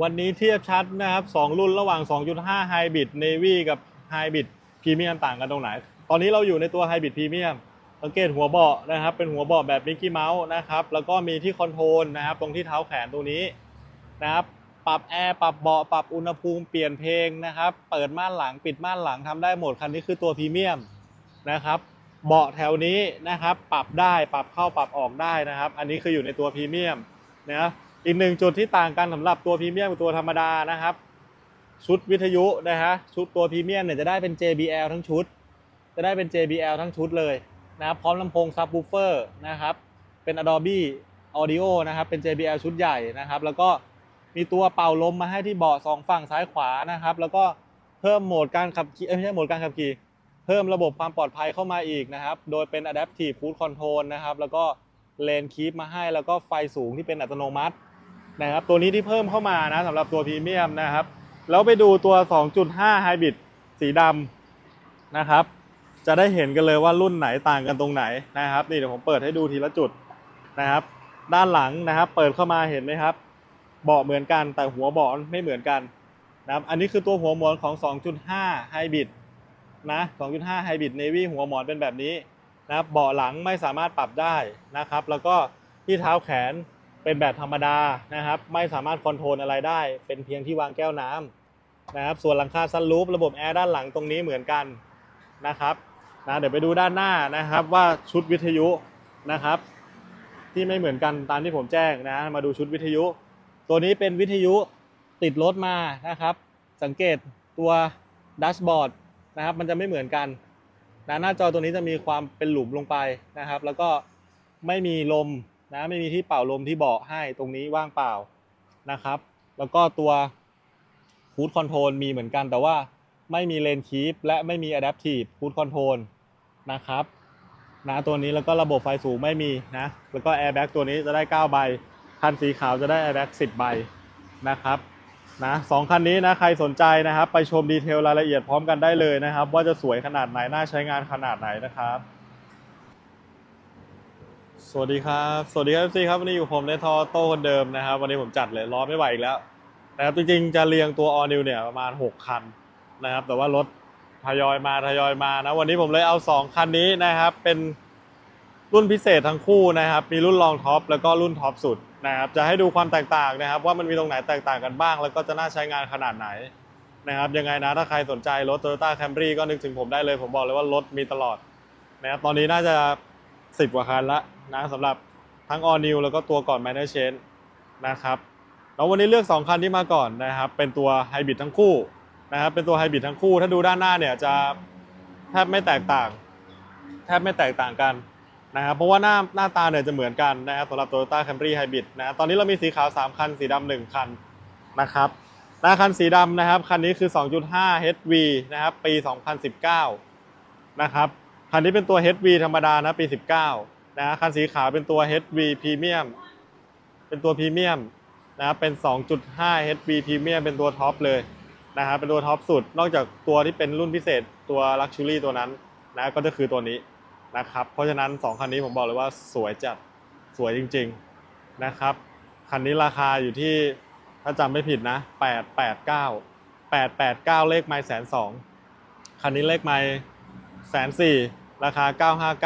วันนี้เทียบชัดนะครับ 2 รุ่นระหว่าง 2.5 Hybrid Navy กับ Hybrid Premium ต่างกันตรงไหน ตอนนี้เราอยู่ในตัว Hybrid Premium สังเกตหัวเบาะนะครับ เป็นหัวเบาะแบบมิกกี้เมาส์นะครับ แล้วก็มีที่คอนโทรลนะครับ ตรงที่เท้าแขนตรงนี้นะครับ ปรับแอร์ปรับเบาะปรับอุณหภูมิเปลี่ยนเพลงนะครับ เปิดม่านหลังปิดม่านหลังทำได้หมดคันนี้คือตัวพรีเมียมนะครับเบาะแถวนี้นะครับ ปรับได้ปรับเข้าปรับออกได้นะครับ อันนี้คืออยู่ในตัวพรีเมียมนะ อีกหนึ่งจุดที่ต่างกันสำหรับตัวพรีเมียมกับตัวธรรมดานะครับ ชุดวิทยุนะฮะชุดตัวพรีเมียมเนี่ยจะได้เป็น JBL ทั้งชุด จะได้เป็น JBL ทั้งชุดเลยนะครับพร้อมลำโพงซับ w ูเฟอร์นะครับเป็น Adobe Audio นะครับเป็น JBL ชุดใหญ่นะครับ แล้วก็มีตัวเป่าลมมาให้ที่เบาะสองฝั่งซ้ายขวานะครับ แล้วก็เพิ่มโหมดการขับขี่ไม่ใช่โหมดการขับขี่เพิ่มระบบความปลอดภัยเข้ามาอีกนะครับ โดยเป็น Adaptive Cruise Control นะครับ แล้วก็เลนคีปมาให้แล้วก็ไฟสูงที่เป็นอัตโนมัติ นะครับตัวนี้ที่เพิ่มเข้ามานะสำหรับตัวพรีเมียมนะครับ แล้วไปดูตัว 2.5 Hybrid สีดำนะครับ จะได้เห็นกันเลยว่ารุ่นไหนต่างกันตรงไหนนะครับ นี่เดี๋ยวผมเปิดให้ดูทีละจุดนะครับ ด้านหลังนะครับเปิดเข้ามาเห็นไหมครับ เบาะเหมือนกันแต่หัวเบาะไม่เหมือนกันนะครับอันนี้คือตัวหัวหมอนของ 2.5 Hybrid นะ 2.5 Hybrid Navy หัวหมอนเป็นแบบนี้นะครับเบาะหลังไม่สามารถปรับได้นะครับ แล้วก็ที่เท้าแขน เป็นแบบธรรมดานะครับ ไม่สามารถคอนโทรลอะไรได้ เป็นเพียงที่วางแก้วน้ำนะครับ ส่วนหลังคาซันรูฟระบบแอร์ด้านหลังตรงนี้เหมือนกันนะครับนะเดี๋ยวไปดูด้านหน้านะครับว่าชุดวิทยุนะครับ ที่ไม่เหมือนกันตามที่ผมแจ้งนะ มาดูชุดวิทยุ ตัวนี้เป็นวิทยุติดรถมานะครับ สังเกตตัวดัชบอร์ดนะครับ มันจะไม่เหมือนกันนะหน้าจอตัวนี้จะมีความเป็นหลุมลงไปนะครับ แล้วก็ไม่มีลม นะไม่มีที่เป่าลมที่เบาะให้ตรงนี้ว่างเปล่านะครับ แล้วก็ตัวคูดคอนโทรลมีเหมือนกัน แต่ว่าไม่มีเลนคีปและไม่มี Adaptive Cruise Control นะครับนะตัวนี้แล้วก็ระบบไฟสูงไม่มีนะแล้วก็ Airbag ตัวนี้จะได้ 9 ใบ คันสีขาวจะได้ Airbag 10 ใบนะครับนะสองคันนี้นะใครสนใจนะครับ ไปชมดีเทลรายละเอียดพร้อมกันได้เลยนะครับ ว่าจะสวยขนาดไหนน่าใช้งานขนาดไหนนะครับ สวัสดีครับ สวัสดีครับซีครับวันนี้อยู่ผมในทอโต้คนเดิมนะครับ วันนี้ผมจัดเลยล้อไม่ไหวอีกแล้วนะครับจริงๆจะเรียงตัว All New เนี่ยประมาณ 6 คันนะครับ แต่ว่ารถทยอยมาทยอยมานะวันนี้ผมเลยเอา 2 คันนี้นะครับ เป็นรุ่นพิเศษทั้งคู่นะครับ มีรุ่นรองท็อปแล้วก็รุ่นท็อปสุดนะครับจะให้ดูความแตกต่างนะครับ ว่ามันมีตรงไหนแตกต่างกันบ้าง แล้วก็จะน่าใช้งานขนาดไหนนะครับยังไงนะถ้าใครสนใจรถ Toyota Camry ก็นึกถึงผมได้เลย ผมบอกเลยว่ารถมีตลอดนะครับตอนนี้น่าจะ 10 กว่าคันละ นะสำหรับทั้ง All New แล้วก็ตัวก่อน Minor Change นะครับแล้ววันนี้เลือก 2 คันที่มาก่อนนะครับ เป็นตัวไฮบริดทั้งคู่นะครับ เป็นตัวไฮบริดทั้งคู่ ถ้าดูด้านหน้าเนี่ยจะแทบไม่แตกต่าง แทบไม่แตกต่างกันนะครับ เพราะว่าหน้าหน้าตาเนี่ยจะเหมือนกันนะครับสำหรับ Toyota Camry Hybrid นะ ตอนนี้เรามีสีขาว 3 คัน สีดำ1คันนะครับ หน้าคันสีดำนะครับ คันนี้คือ 2.5 HV นะครับ ปี 2019 นะครับ คันนี้เป็นตัว HV ธรรมดานะ ปี 19 นะคันสีขาวเป็นตัว HV Premium เป็นตัวพรีเมียมนะครับเป็น 2.5 HV Premium เป็นตัวท็อปเลยนะครับเป็นตัวท็อปสุด นอกจากตัวที่เป็นรุ่นพิเศษตัว Luxury ตัวนั้นนะก็จะคือตัวนี้นะครับ เพราะฉะนั้น 2 คันนี้ผมบอกเลยว่าสวยจัดสวยจริงๆนะครับ คันนี้ราคาอยู่ที่ถ้าจำไม่ผิดนะ 889 889 เลขไมล์แสนสองคันนี้เลขไมล์แสนสี่ ราค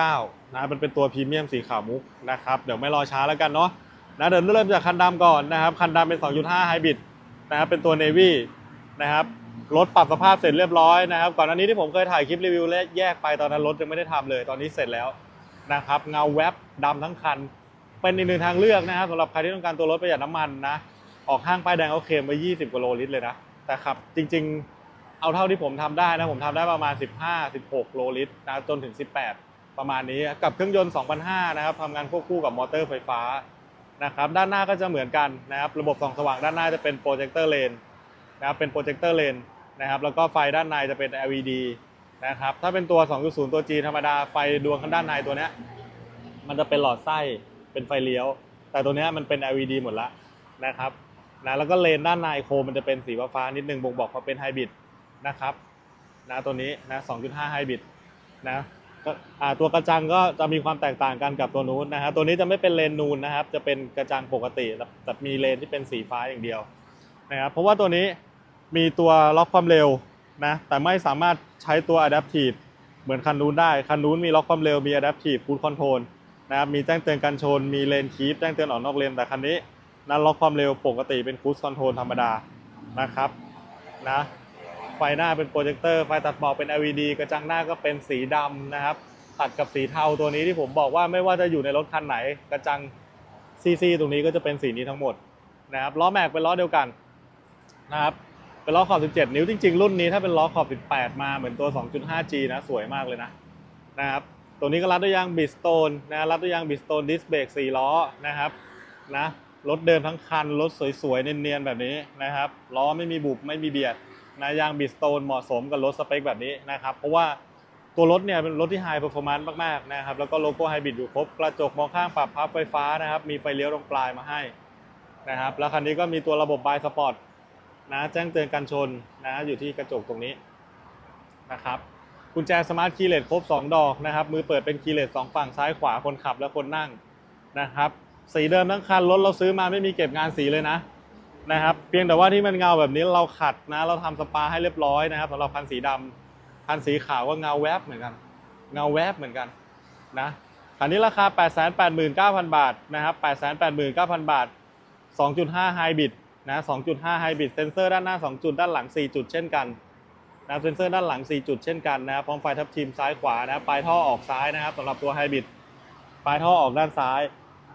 า 959 นะมันเป็นตัวพรีเมียมสีขาวมุกนะครับ เดี๋ยวไม่รอช้าแล้วกันเนาะนะเดี๋ยวเริ่มจากคันดำก่อนนะครับ คันดำเป็น 2.5ไฮบริดนะครับ เป็นตัว Navy นะครับ รถปรับสภาพเสร็จเรียบร้อยนะครับ ก่อนหน้านี้ที่ผมเคยถ่ายคลิปรีวิวและแยกไปตอนนั้นรถยังไม่ได้ทำเลย ตอนนี้เสร็จแล้วนะครับ เงาแวบดำทั้งคัน เป็นอีกหนึ่งทางเลือกนะครับสำหรับใครที่ต้องการตัวรถประหยัดน้ำมันนะ ออกห้างป้ายแดงเขาเคลมไว้20กว่าโลลิตรเลยนะ แต่ขับจริง ๆ เอาเท่าที่ผมทำได้นะผมทำได้ประมาณ 15 16 โลลิตรนะจนถึง 18 ประมาณนี้กับเครื่องยนต์2,500นะครับทำงานควบคู่กับมอเตอร์ไฟฟ้านะครับด้านหน้าก็จะเหมือนกันนะครับระบบส่องสว่างด้านหน้าจะเป็นโปรเจคเตอร์เลนนะครับเป็นโปรเจคเตอร์เลนนะครับแล้วก็ไฟด้านในจะเป็น LED นะครับถ้าเป็นตัว 2.0 ตัว G ธรรมดาไฟดวงข้างด้านในตัวเนี้ยมันจะเป็นหลอดไส้เป็นไฟเลี้ยว แต่ตัวเนี้ยมันเป็น LED หมดละนะครับนะแล้วก็เลนด้านในโคมมันจะเป็นสีฟ้านิดนึงบ่งบอกว่าเป็นไฮบริด นะครับนะตัวนี้นะ 2.5 ไฮบริดนะก็อ่าตัวกระจังก็จะมีความแตกต่างกันกับตัวนู้นนะฮะตัวนี้จะไม่เป็นเลนนูนนะครับ จะเป็นกระจังปกติแต่มีเลนที่เป็นสีฟ้าอย่างเดียวนะครับเพราะว่าตัวนี้มีตัวล็อกความเร็วนะแต่ไม่สามารถใช้ตัว Adaptive เหมือนคันนู้นได้คันนู้นมีล็อกความเร็วมี Adaptive Cruise Control นะครับมีแจ้งเตือนการชน มีเลนคีปแจ้งเตือนออกนอกเลนแต่คันนี้นะล็อกความเร็วปกติเป็น Cruise Control ธรรมดานะครับนะ ไฟหน้าเป็นโปรเจคเตอร์ไฟตัดหมอกเป็น LED กระจังหน้าก็เป็นสีดำนะครับ ตัดกับสีเทาตัวนี้ที่ผมบอกว่าไม่ว่าจะอยู่ในรถคันไหน กระจังซีซีตรงนี้ก็จะเป็นสีนี้ทั้งหมดนะครับล้อแม็กเป็นล้อเดียวกันนะครับเป็นล้อขอบ 17 นิ้วจริงๆ รุ่นนี้ถ้าเป็นล้อขอบ 18 มาเหมือนตัว 2.5G นะสวยมากเลยนะนะครับตัวนี้ก็รัดด้วยยางบิสโตนนะรัดด้วยยางบิสโตนดิสเบรก4ล้อนะครับนะรถเดิมทั้งคัน รถสวยๆ เนียนๆ แบบนี้นะครับ ล้อไม่มีบุบไม่มีเบียด นะยางบิสโตนเหมาะสมกับรถสเปคแบบนี้นะครับ เพราะว่าตัวรถเนี่ยเป็นรถที่ไฮเปอร์ฟอร์มานซ์มากๆนะครับ แล้วก็โลโก้ไฮบริดอยู่ครบ กระจกมองข้างปรับพับไฟฟ้านะครับ มีไฟเลี้ยวตรงปลายมาให้นะครับ แล้วคันนี้ก็มีตัวระบบบายสปอร์ตนะแจ้งเตือนการชนนะอยู่ที่กระจกตรงนี้นะครับกุญแจสมาร์ทคีย์เลสครบ 2 ดอกนะครับ มือเปิดเป็นคีย์เลสสองฝั่งซ้ายขวาคนขับและคนนั่งนะครับ สีเดิมทั้งคันรถเราซื้อมาไม่มีเก็บงานสีเลยนะ นะครับ เพียงแต่ว่าที่มันเงาแบบนี้เราขัดนะ เราทำสปาให้เรียบร้อยนะครับสำหรับคันสีดำคันสีขาวก็เงาแวบเหมือนกัน เงาแวบเหมือนกันนะคันนี้ราคา 889,000 บาทนะครับ889,000 บาท 2.5 Hybrid นะ2.5 Hybrid เซนเซอร์ด้านหน้า 2 จุดด้านหลัง 4 จุดเช่นกันนะเซนเซอร์ด้านหลัง 4 จุดเช่นกันนะครับพร้อมไฟทับทิมซ้ายขวานะปลายท่อออกซ้ายนะครับสำหรับตัว Hybrid ปลายท่อออกด้านซ้าย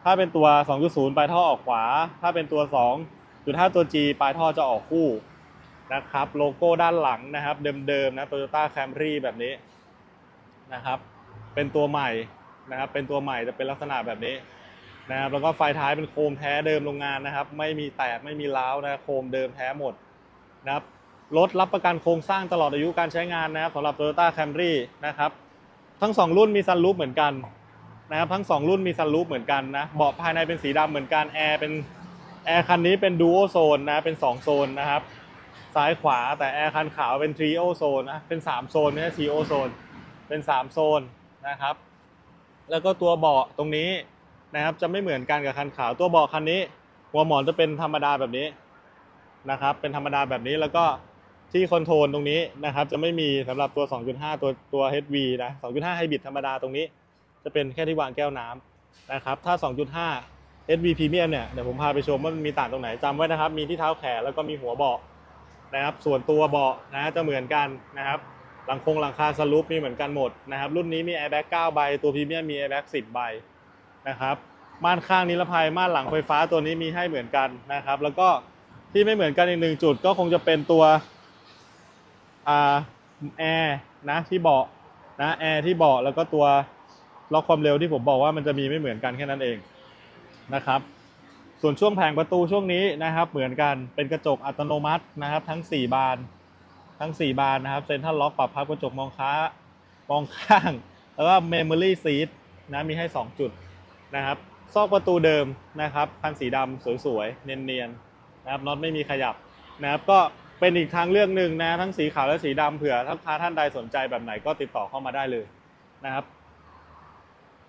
ถ้าเป็นตัว 2.0 ปลายท่อออกขวา ถ้าเป็นตัว 2.5ตัว G ปลายท่อจะออกคู่นะครับโลโก้ด้านหลังนะครับเดิมๆนะ Toyota Camry แบบนี้นะครับ เป็นตัวใหม่นะครับ เป็นตัวใหม่จะเป็นลักษณะแบบนี้นะครับแล้วก็ไฟท้ายเป็นโคมแท้เดิมโรงงานนะครับ ไม่มีแตกไม่มีร้าวนะโคมเดิมแท้หมดนะครับรถรับประกันโครงสร้างตลอดอายุการใช้งานนะครับสำหรับ Toyota Camry นะครับ ทั้งสองรุ่นมีซันรูฟเหมือนกันนะครับ ทั้งสองรุ่นมีซันรูฟเหมือนกันนะเบาะภายในเป็นสีดำเหมือนกันแอร์เป็น แอร์คันนี้เป็นดูโอโซนนะเป็นสองโซนนะครับ ซ้ายขวาแต่แอร์คันขาวเป็นทรีโอโซนนะเป็น3โซนไม่ใช่ทรีโอโซนเป็น3โซนนะครับ แล้วก็ตัวเบาะตรงนี้นะครับจะไม่เหมือนกันกับคันขาวตัวเบาะคันนี้ หัวหมอนจะเป็นธรรมดาแบบนี้นะครับ เป็นธรรมดาแบบนี้แล้วก็ที่คอนโทรลตรงนี้นะครับจะไม่มีสำหรับตัว 2.5 ตัวตัว HV นะ 2.5 Hybrid ธรรมดาตรงนี้ จะเป็นแค่ที่วางแก้วน้ำนะครับ ถ้า 2.5 HV Premium เนี่ยเดี๋ยวผมพาไปชมว่ามันมีต่างตรงไหนจำไว้นะครับ มีที่เท้าแขนแล้วก็มีหัวเบาะนะครับ ส่วนตัวเบาะนะจะเหมือนกันนะครับหลังคงหลังคาสลูปมีเหมือนกันหมดนะครับ รุ่นนี้มีแอร์แบ็ก9ใบตัวพรีเมียมมีแอร์แบ็ก10 ใบนะครับม่านข้างนิรภัยม่านหลังไฟฟ้าตัวนี้มีให้เหมือนกันนะครับ แล้วก็ที่ไม่เหมือนกันอีกหนึ่งจุดก็คงจะเป็นตัวแอร์นะที่เบาะนะแอร์ที่เบาะแล้วก็ตัวล็อกความเร็วที่ผมบอกว่ามันจะมีไม่เหมือนกันแค่นั้นเอง นะครับ ส่วนช่วงแผงประตูช่วงนี้นะครับ เหมือนกันเป็นกระจกอัตโนมัตินะครับ ทั้ง 4 บาน ทั้ง 4 บานนะครับเซ็นทรัลล็อกปรับพับกระจกมองค้ามองข้าง แล้วก็เมมโมรี่ซีทนะมีให้ 2 จุดนะครับซอกประตูเดิมนะครับคันสีดำสวยๆ เนียนๆนะครับน็อตไม่มีขยับนะครับก็เป็นอีกทางเลือกหนึ่งนะทั้งสีขาวและสีดำเผื่อถ้าค้าท่านใดสนใจแบบไหนก็ติดต่อเข้ามาได้เลยนะครับ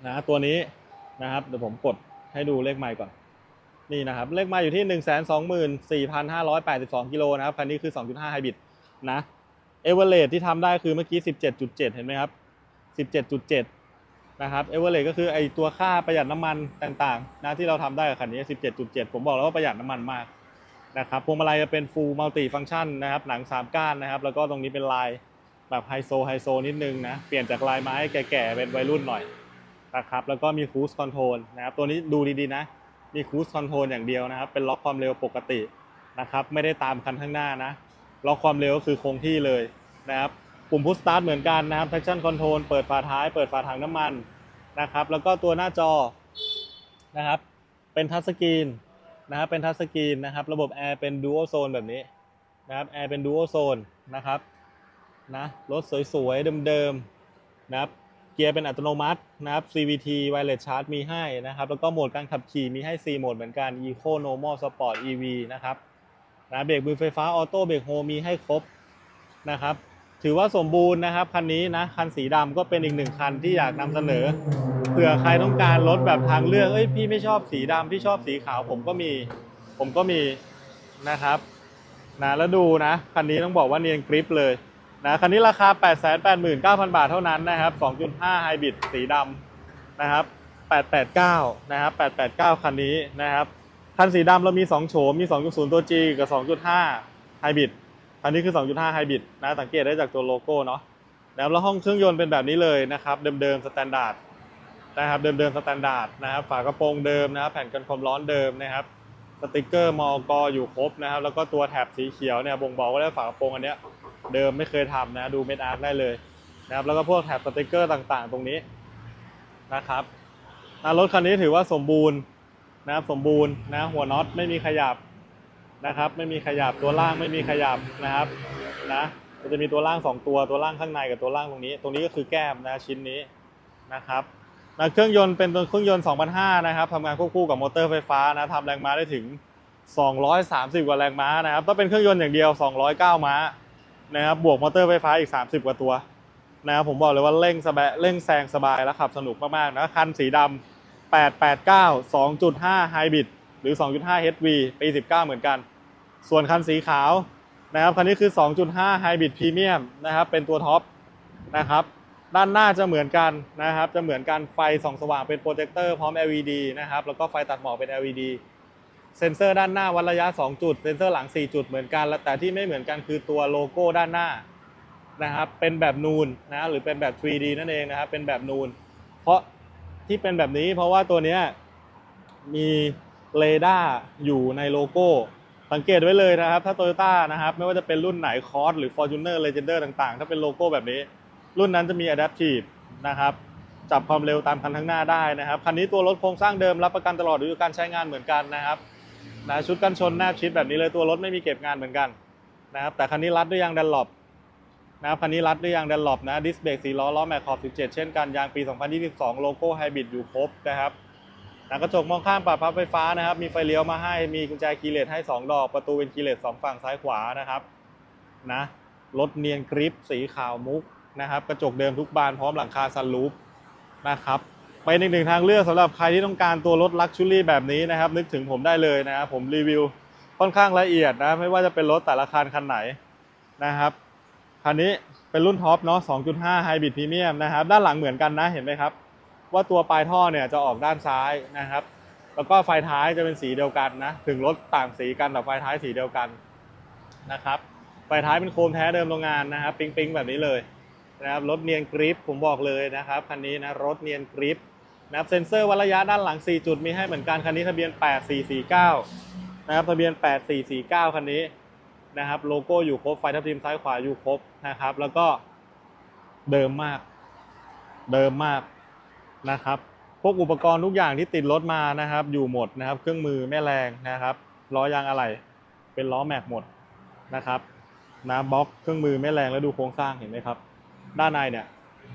นะตัวนี้นะครับเดี๋ยวผมกด ให้ดูเลขไมค์ก่อน นี่นะครับ เลขมาอยู่ที่1 2 4 5 8 2กิโลนะครับ คันนี้คือ2.5ไฮบริดนะเอเวอเรสที่ทำได้คือเมื่อกี้17.7เห็นไหมครับ17.7นะครับเอเวอเรสก็คือไอตัวค่าประหยัดน้ำมันต่างๆนะที่เราทำได้กับคันนี้17.7ผมบอกแล้วว่าประหยัดน้ำมันมากนะครับพวงมาลัยจะเป็น full multi function นะครับหนัง3ก้านนะครับ แล้วก็ตรงนี้เป็นลายแบบไฮโซไฮโซนิดนึงนะ เปลี่ยนจากลายไม้แก่ๆเป็นวัยรุ่นหน่อย นะครับแล้วก็มี cruise control นะครับตัวนี้ดูดีๆนะ มีคู i คอนโทรลอย่างเดียวนะครับ เป็นล็อกความเร็วปกตินะครับ ไม่ได้ตามคันข้างหน้านะล็อกความเร็วก็คือคงที่เลยนะครับปุ่มพุชสตาร์ทเหมือนกันนะครับ traction control เปิดฝาท้าย เปิดฝาถังน้ำมันนะครับ แล้วก็ตัวหน้าจอนะครับ เป็นทัชสกรีนนะครับ เป็นทัชสกรีนนะครับ ระบบแอร์เป็น dual zone แบบนี้นะครับแอร์เป็น dual zone นะครับนะรถสวยๆเดิมๆนะครับ เกียร์เป็นอัตโนมัตินะครับ CVT Wireless Charge มีให้นะครับ แล้วก็โหมดการขับขี่มีให้ 4 โหมดเหมือนกัน Eco Normal Sport EV นะครับนะเบรกมือไฟฟ้าออโต้เบรกโฮมีให้ครบนะครับ ถือว่าสมบูรณ์นะครับ คันนี้นะ คันสีดำก็เป็นอีกหนึ่งคันที่อยากนำเสนอ เผื่อใครต้องการรถแบบทางเลือก เอ้ย พี่ไม่ชอบสีดำพี่ชอบสีขาว ผมก็มี ผมก็มีนะครับนะแล้วดูนะ คันนี้ต้องบอกว่าเนียนกริปเลย นะคันนี้ราคา 889,000 บาทเท่านั้นนะครับ 2.5 ไฮบริดสีดำนะครับ 889 นะครับ 889 คันนี้นะครับ คันสีดำเรามี 2 โฉม มี 2.0 ตัว G กับ 2.5 ไฮบริดคันนี้คือ 2.5 ไฮบริดนะ สังเกตได้จากตัวโลโก้เนาะนะแล้วห้องเครื่องยนต์เป็นแบบนี้เลยนะครับ เดิมๆ สแตนดาร์ดนะครับ เดิมๆ สแตนดาร์ดนะครับ ฝากระโปรงเดิมนะครับ แผ่นกันความร้อนเดิมนะครับ สติกเกอร์มอกอยู่ครบนะครับ แล้วก็ตัวแถบสีเขียวเนี่ย บ่งบอกว่าได้ฝากระโปรงอันเนี้ย เดิมไม่เคยทำนะ ดูเม็ดอาร์คได้เลยนะครับแล้วก็พวกแถบสติกเกอร์ต่างๆ ตรงนี้นะครับนะรถคันนี้ถือว่าสมบูรณ์นะครับสมบูรณ์นะหัวน็อตไม่มีขยับนะครับ ไม่มีขยับตัวล่างไม่มีขยับนะครับนะมันจะมีตัวล่างสองตัวตัวล่างข้างในกับตัวล่างตรงนี้ ตรงนี้ก็คือแก้มนะชิ้นนี้นะครับนะเครื่องยนต์เป็นตัวเครื่องยนต์ 2005 นะครับทำงานควบคู่กับมอเตอร์ไฟฟ้านะทำแรงม้าได้ถึง 230 กว่าแรงม้านะครับถ้าเป็นเครื่องยนต์อย่างเดียว 209 ม้า นะครับบวกมอเตอร์ไฟฟ้าอีก 30 กว่าตัวนะครับผมบอกเลยว่าเร่งสบายเร่งแซงสบายและขับสนุกมากๆนะคันสีดำ889 2.5 Hybrid หรือ 2.5 HV ปี 19 เหมือนกัน ส่วนคันสีขาวนะครับคันนี้คือ 2.5 Hybrid Premium นะครับเป็นตัวท็อปนะครับด้านหน้าจะเหมือนกันนะครับจะเหมือนกันไฟส่องสว่างเป็นโปรเจคเตอร์พร้อม LED นะครับแล้วก็ไฟตัดหมอกเป็น LED เซ็นเซอร์ด้านหน้าวัดระยะ 2 จุด เซ็นเซอร์หลัง 4 จุดเหมือนกัน แต่ที่ไม่เหมือนกันคือตัวโลโก้ด้านหน้านะครับเป็นแบบนูนนะหรือเป็นแบบ 3D นั่นเองนะครับเป็นแบบนูน เพราะที่เป็นแบบนี้เพราะว่าตัวนี้มีเรดาร์อยู่ในโลโก้ สังเกตไว้เลยนะครับ ถ้า Toyota นะครับไม่ว่าจะเป็นรุ่นไหนคอร์สหรือ Fortuner Legender ต่างๆ ถ้าเป็นโลโก้แบบนี้ รุ่นนั้นจะมี Adaptive นะครับจับความเร็วตามคันข้างหน้าได้นะครับ คันนี้ตัวรถโครงสร้างเดิมรับประกันตลอดอายุการใช้งานเหมือนกันนะครับ นะชุดกันชนแนบชิดแบบนี้เลยตัวรถไม่มีเก็บงานเหมือนกันนะครับแต่คันนี้รัดด้วยยางดันหลบนะครับคันนี้รัดด้วยยางดันหลบนะดิสเบรกสีล้อล้อแม็กขอบ 17 เช่นกันยางปี 2022 โลโก้ไฮบริดอยู่ครบนะครับนะกระจกมองข้างปรับพับไฟฟ้านะครับ มีไฟเลี้ยวมาให้มีกุญแจคีย์เลสให้ 2 ดอก ประตูเป็นคีย์เลส2ฝั่งซ้ายขวานะครับนะรถเนียนกริปสีขาวมุกนะครับ กระจกเดิมทุกบานพร้อมหลังคาซันรูฟนะครับ เป็นอีกหนึ่งทางเลือกสำหรับใครที่ต้องการตัวรถลักชัวรี่แบบนี้นะครับ นึกถึงผมได้เลยนะครับผมรีวิวค่อนข้างละเอียดนะไม่ว่าจะเป็นรถแต่ละคันคันไหนนะครับคันนี้เป็นรุ่นท็อปเนาะ 2.5 Hybrid Premium นะครับ ด้านหลังเหมือนกันนะเห็นไหมครับ ว่าตัวปลายท่อเนี่ยจะออกด้านซ้ายนะครับ แล้วก็ไฟท้ายจะเป็นสีเดียวกันนะ ถึงรถต่างสีกันแต่ไฟท้ายสีเดียวกันนะครับ ไฟท้ายเป็นโครมแท้เดิมโรงงานนะครับ ปิ๊งๆแบบนี้เลยนะครับ รถเนียนกริปผมบอกเลยนะครับ คันนี้นะ รถเนียนกริป นะครับเซ็นเซอร์วัดระยะด้านหลัง 4 จุดมีให้เหมือนกันคันนี้ทะเบียน 8449 นะครับทะเบียน 8449 คันนี้นะครับโลโก้อยู่ครบไฟทับทิมซ้ายขวาอยู่ครบนะครับ แล้วก็เดิมมาก เดิมมากนะครับ พวกอุปกรณ์ทุกอย่างที่ติดรถมานะครับ อยู่หมดนะครับ เครื่องมือแม่แรงนะครับล้อยางอะไหล่เป็นล้อแม็กหมดนะครับนะบล็อกเครื่องมือแม่แรงแล้วดูโครงสร้างเห็นไหมครับ ด้านในเนี่ย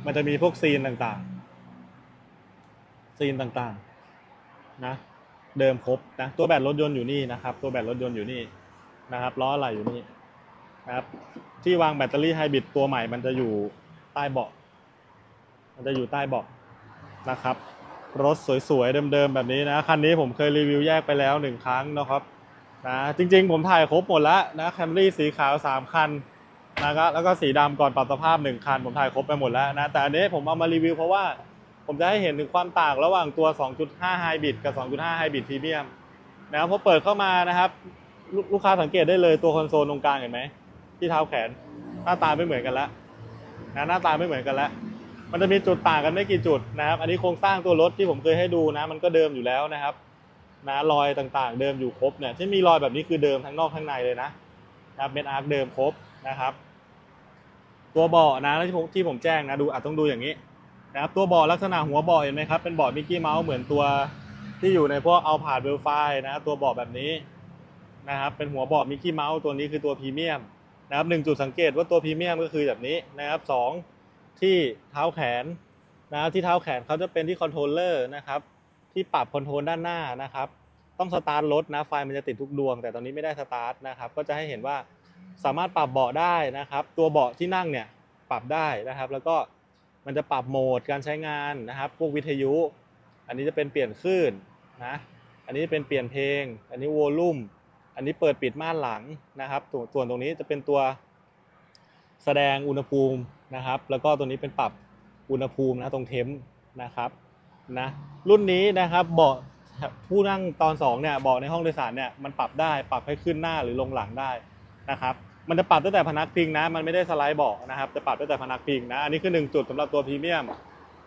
มันจะมีพวกซีนต่างๆ ซีนต่างๆนะเดิมครบนะตัวแบตรถยนต์อยู่นี่นะครับ ตัวแบตรถยนต์อยู่นี่นะครับล้ออะไรอยู่นี่นะครับ ที่วางแบตเตอรี่ไฮบริดตัวใหม่มันจะอยู่ใต้เบาะมันจะอยู่ใต้เบาะนะครับ รถสวยๆเดิมๆแบบนี้นะคันนี้ผมเคยรีวิวแยกไปแล้วหนึ่งครั้งนะครับนะจริงๆ ผมถ่ายครบหมดแล้วนะแคมรี่สีขาวสามคันนะครับแล้วก็สีดำก่อนปรับสภาพหนึ่งคัน ผมถ่ายครบไปหมดแล้วนะแต่อันนี้ผมเอามารีวิวเพราะว่า ผมจะให้เห็นถึงความต่างระหว่างตัว 2.5 Hybrid กับ 2.5 Hybrid Premium นะครับพอเปิดเข้ามานะครับลลูกค้าสังเกตได้เลยตัวคอนโซลตรงกลางเห็นไหมที่เท้าแขนหน้าตาไม่เหมือนกันแล้วนะหน้าตาไม่เหมือนกันแล้วมันจะมีจุดต่างกันไม่กี่จุดนะครับ อันนี้โครงสร้างตัวรถที่ผมเคยให้ดูนะ มันก็เดิมอยู่แล้วนะครับนะรอยต่างๆ เดิมอยู่ครบเนี่ยที่มีรอยแบบนี้คือเดิมทั้งนอกทั้งในเลยนะนะเมนอาร์คเดิมครบนะครับ ตัวเบาะนะที่ผมที่ผมแจ้งนะดูอาจต้องดูอย่างนี้ นะครับตัวเบาะลักษณะหัวเบาะเห็นไหมครับเป็นเบาะมิกกี้เมาส์เหมือนตัวที่อยู่ในพวกเอาผ่าดเวลไฟนะตัวเบาะแบบนี้นะครับเป็นหัวเบาะมิกกี้เมาส์ตัวนี้คือตัวพรีเมียมนะครับหนึ่งจุดสังเกตว่าตัวพรีเมียมก็คือแบบนี้นะครับสองที่เท้าแขนนะที่เท้าแขนเขาจะเป็นที่คอนโทรลเลอร์นะครับที่ปรับคอนโทรลด้านหน้านะครับต้องสตาร์ทรถนะไฟมันจะติดทุกดวง แต่ตอนนี้ไม่ได้สตาร์ทนะครับก็จะให้เห็นว่าสามารถปรับเบาะได้นะครับ ตัวเบาะที่นั่งเนี่ยปรับได้นะครับ แล้วก็ มันจะปรับโหมดการใช้งานนะครับ พวกวิทยุ อันนี้จะเป็นเปลี่ยนคลื่นนะ อันนี้เป็นเปลี่ยนเพลง อันนี้วอลลุ่ม อันนี้เปิดปิดม่านหลังนะครับส่วนตรงนี้จะเป็นตัวแสดงอุณหภูมินะครับ แล้วก็ตัวนี้เป็นปรับอุณหภูมินะตรงเทมป์นะครับนะ รุ่นนี้นะครับเบาะผู้นั่งตอนสองเนี่ยเบาะในห้องโดยสารเนี่ยมันปรับได้ปรับให้ขึ้นหน้าหรือลงหลังได้นะครับ มันจะปรับตั้งแต่พนักพิงนะ มันไม่ได้สไลด์เบาะนะครับ จะปรับตั้งแต่พนักพิงนะ อันนี้คือหนึ่งจุดสำหรับตัวพรีเมียม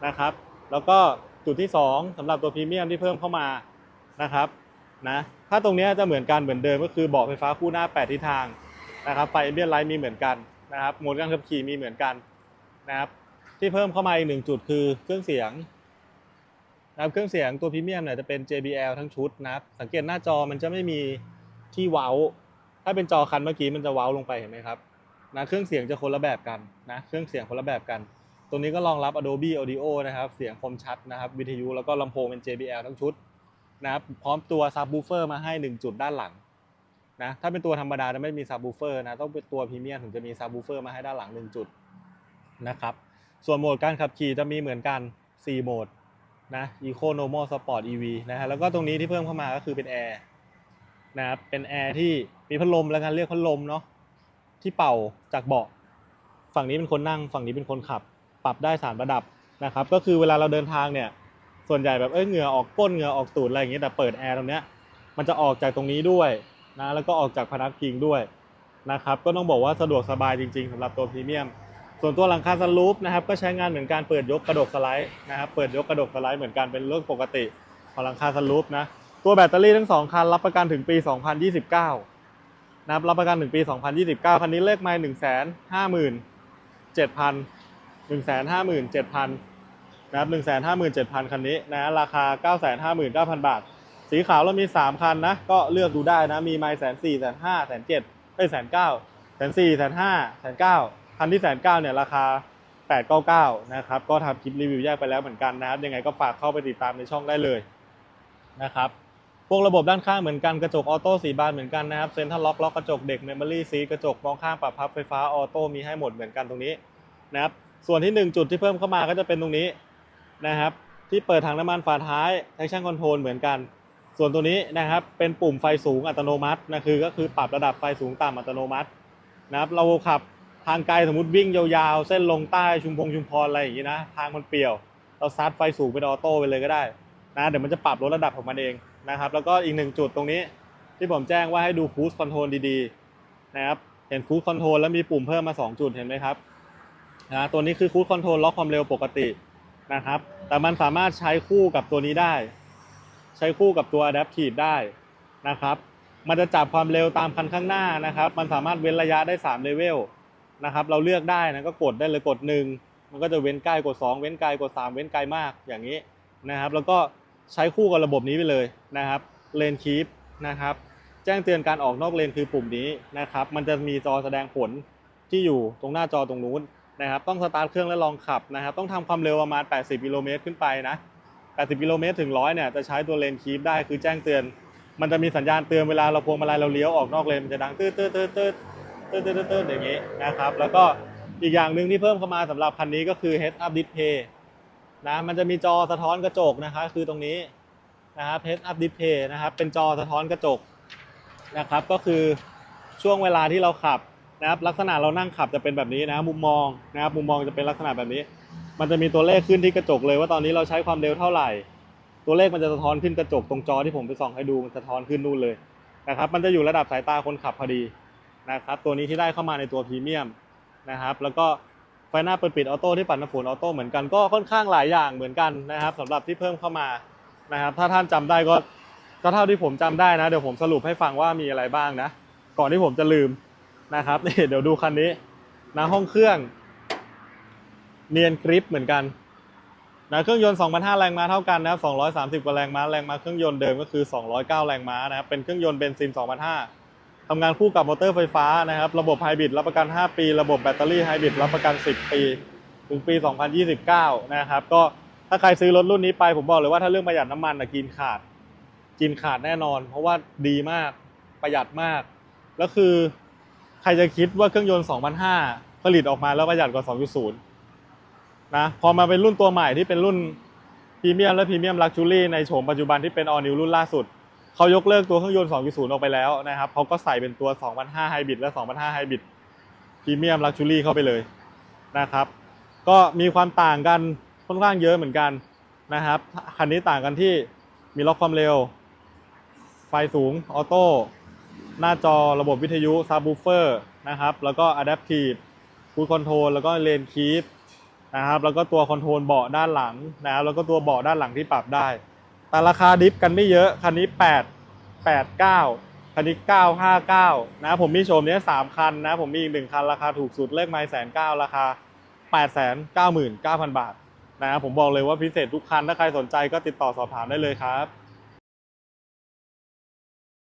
นะครับ แล้วก็จุดที่สองสำหรับตัวพรีเมียมที่เพิ่มเข้ามานะครับนะถ้าตรงนี้จะเหมือนกันเหมือนเดิมก็คือเบาะไฟฟ้าคู่หน้า 8 ทิศทางนะครับไฟเอเบียนไลท์มีเหมือนกันนะครับโหมดการขับขี่มีเหมือนกันนะครับที่เพิ่มเข้ามาอีกหนึ่งจุดคือเครื่องเสียงนะครับเครื่องเสียงตัวพรีเมียมเนี่ยจะเป็น JBL ทั้งชุดนะครับสังเกตหน้าจอมันจะไม่มีที่เว้า ถ้าเป็นจอคันเมื่อกี้มันจะเว้าลงไปเห็นไหมครับนะเครื่องเสียงจะคนละแบบกันนะเครื่องเสียงคนละแบบกันตรงนี้ก็รองรับ Adobe Audio นะครับ เสียงคมชัดนะครับ วิทยุแล้วก็ลำโพงเป็น JBL ทั้งชุดนะครับพร้อมตัว Subwoofer มาให้ 1 จุดด้านหลังนะถ้าเป็นตัวธรรมดาจะไม่มี Subwoofer นะต้องเป็นตัวพรีเมียมถึงจะมี Subwoofer มาให้ด้านหลัง 1 จุดนะครับส่วนโหมดการขับขี่จะมีเหมือนกัน 4 โหมดนะ Eco Normal Sport EV นะฮะแล้วก็ตรงนี้ที่เพิ่มเข้ามาก็คือเป็นแอร์นะครับเป็นแอร์ที่ มีพัดลมแล้วกันเรียกพัดลมเนาะที่เป่าจากเบาะ ฝั่งนี้เป็นคนนั่ง ฝั่งนี้เป็นคนขับ ปรับได้สามระดับนะครับ ก็คือเวลาเราเดินทางเนี่ย ส่วนใหญ่แบบเอ้ยเหงื่อออกก้นเหงื่อออกตูดอะไรอย่างเงี้ยแต่เปิดแอร์ตรงเนี้ยมันจะออกจากตรงนี้ด้วยนะแล้วก็ออกจากพนักพิงด้วยนะครับก็ต้องบอกว่าสะดวกสบายจริง ๆสำหรับตัวพรีเมียม ส่วนตัวหลังคาสลูปนะครับก็ใช้งานเหมือนการเปิดยกกระดกสไลด์นะครับเปิดยกกระดกสไลด์เหมือนกันเป็นเรื่องปกติของหลังคาสลูปนะตัวแบตเตอรี่ทั้งสองคันรับประกันถึงปี 2029 นะครับรับประกันถึงปี 2029 คันนี้เลขไมล์1 5 7 0 0 0 1 5 7 0 0 0นะครับ1 5 7 0 0 0 คันนี้นะราคา 959,000 บาท สีขาวเรามี 3 คันนะ ก็เลือกดูได้นะ มีไมล์แสนสี่แสนห้าแสนเจ็ดเอ้ยแสนเก้าแสนสี่แสนห้าแสนเก้าคันที่แสนเก้าเนี่ยราคา 899 นะครับ ก็ทำคลิปรีวิวแยกไปแล้วเหมือนกันนะครับ ยังไงก็ฝากเข้าไปติดตามในช่องได้เลยนะครับ พวกระบบด้านข้างเหมือนกันกระจกออโต้สีบานเหมือนกันนะครับเซ็นทรัลล็อกล็อกกระจกเด็กเมมโมรี่ซีกระจกมองข้างปรับพับไฟฟ้าออโต้มีให้หมดเหมือนกันตรงนี้นะครับส่วนที่ 1 จุดที่เพิ่มเข้ามาก็จะเป็นตรงนี้นะครับที่เปิดถังน้ำมันฝาท้ายแอคชั่นคอนโทรลเหมือนกัน ส่วนตัวนี้นะครับเป็นปุ่มไฟสูงอัตโนมัตินะคือก็คือปรับระดับไฟสูงต่ำอัตโนมัตินะครับเราขับทางไกลสมมติวิ่งยาวๆ เส้นลงใต้ชุมพงชุมพรอะไรอย่างนี้นะทางมันเปลี่ยว เราซัดไฟสูงเป็นออโต้ไปเลยก็ได้นะเดี๋ยวมันจะปรับลดระดับของมันเอง นะครับ แล้วก็อีกหนึ่งจุดตรงนี้ที่ผมแจ้งว่าให้ดูคู i คอนโทรลดีๆนะครับ เห็นคู i คอนโทรลแล้วมีปุ่มเพิ่มมา 2 จุดเห็นไหมครับนะตัวนี้คือคู i คอนโทรลล็อกความเร็วปกตินะครับ แต่มันสามารถใช้คู่กับตัวนี้ได้ ใช้คู่กับตัว Adaptive ได้นะครับ มันจะจับความเร็วตามคันข้างหน้านะครับ มันสามารถเว้นระยะได้3เลเวลนะครับ เราเลือกได้นะก็กดได้เลยกด 1 มันก็จะเว้นใกล้กด 2 เว้นไกลกด 3 เว้นไกลมากอย่างนี้นะครับ แล้วก็ ใช้คู่กับระบบนี้ไปเลยนะครับเลนคีปนะครับแจ้งเตือนการออกนอกเลนคือปุ่มนี้นะครับมันจะมีจอแสดงผลที่อยู่ตรงหน้าจอตรงนู้นนะครับต้องสตาร์ทเครื่องและลองขับนะครับต้องทำความเร็วประมาณ 80กิโลเมตรขึ้นไปนะ80กิโลเมตรถึง100เนี่ยจะใช้ตัวเลนคีปได้คือแจ้งเตือน มันจะมีสัญญาณเตือนเวลาเราพวงมาลัยเราเลี้ยวออกนอกเลนมันจะดังตืดตืดตืดตืดตืดตืดตืดอย่างนี้นะครับแล้วก็อีกอย่างหนึ่งที่เพิ่มเข้ามาสำหรับคันนี้ก็คือ Head Up Display นะมันจะมีจอสะท้อนกระจกนะครับคือตรงนี้นะครับ Head Up Display นะครับ เป็นจอสะท้อนกระจกนะครับ ก็คือช่วงเวลาที่เราขับนะครับ ลักษณะเรานั่งขับจะเป็นแบบนี้นะมุมมองนะครับ มุมมองจะเป็นลักษณะแบบนี้ มันจะมีตัวเลขขึ้นที่กระจกเลยว่าตอนนี้เราใช้ความเร็วเท่าไหร่ ตัวเลขมันจะสะท้อนขึ้นกระจกตรงจอที่ผมไปส่องให้ดูมันสะท้อนขึ้นนู่นเลยนะครับ มันจะอยู่ระดับสายตาคนขับพอดีนะครับ ตัวนี้ที่ได้เข้ามาในตัวพรีเมียมนะครับ แล้วก็ ฟหน้าเปิดปิดออโต้ที่ปัดน้ำฝนออโต้เหมือนกันก็ค่อนข้างหลายอย่างเหมือนกันนะครับสำหรับที่เพิ่มเข้ามานะครับ ถ้าท่านจำได้ก็ก็เท่าที่ผมจำได้นะ เดี๋ยวผมสรุปให้ฟังว่ามีอะไรบ้างนะ ก่อนที่ผมจะลืมนะครับนี่เดี๋ยวดูคันนี้นะห้องเครื่อง เนียนกริปเหมือนกันนะเครื่องยนต์ 2,500 แรงม้าเท่ากันนะครับ230 กว่าแรงม้าแรงม้าเครื่องยนต์เดิมก็คือ 209 แรงม้านะครับเป็นเครื่องยนต์เบนซิน 2,500 ทำงานคู่กับมอเตอร์ไฟฟ้านะครับ ระบบไฮบริดรับประกัน 5 ปี ระบบแบตเตอรี่ไฮบริดรับประกัน 10 ปี ถึงปี 2029 นะครับ ก็ถ้าใครซื้อรถรุ่นนี้ไปผมบอกเลยว่าถ้าเรื่องประหยัดน้ำมันนะกินขาด กินขาดแน่นอน เพราะว่าดีมากประหยัดมาก แล้วคือใครจะคิดว่าเครื่องยนต์2,500ผลิตออกมาแล้วประหยัดกว่า 2.0 นะ พอมาเป็นรุ่นตัวใหม่ที่เป็นรุ่นพรีเมียมและพรีเมียมลักชูรี่ในโฉมปัจจุบันที่เป็นออนิวรุ่นล่าสุด เขายกเลิกตัวเครื่องยนต์ 2.0 ออกไปแล้วนะครับเขาก็ใส่เป็นตัว 2,500 Hybrid และ 2,500 Hybrid พรีเมียมลักชูรี่เข้าไปเลยนะครับ ก็มีความต่างกันค่อนข้างเยอะเหมือนกันนะครับ คันนี้ต่างกันที่มีล็อกความเร็ว ไฟสูง ออโต้ หน้าจอระบบวิทยุซับ w ูเฟอร์นะครับ แล้วก็ Adaptive Cruise Control แล้วก็ Lane Keep นะครับ แล้วก็ตัวคอนโทรลเบาะด้านหลังนะครับ แล้วก็ตัวเบาะด้านหลังที่ปรับได้ แต่ราคาดิฟกันไม่เยอะ คันนี้ 8 8 9 คันนี้ 959 นะ ผมมีโฉมเนี้ย3คันนะ ผมมีอีกหนึ่งคันราคาถูกสุดเลขไมล์แสนเก้าราคา 899,000 บาท นะครับผมบอกเลยว่าพิเศษทุกคัน ถ้าใครสนใจก็ติดต่อสอบถามได้เลยครับ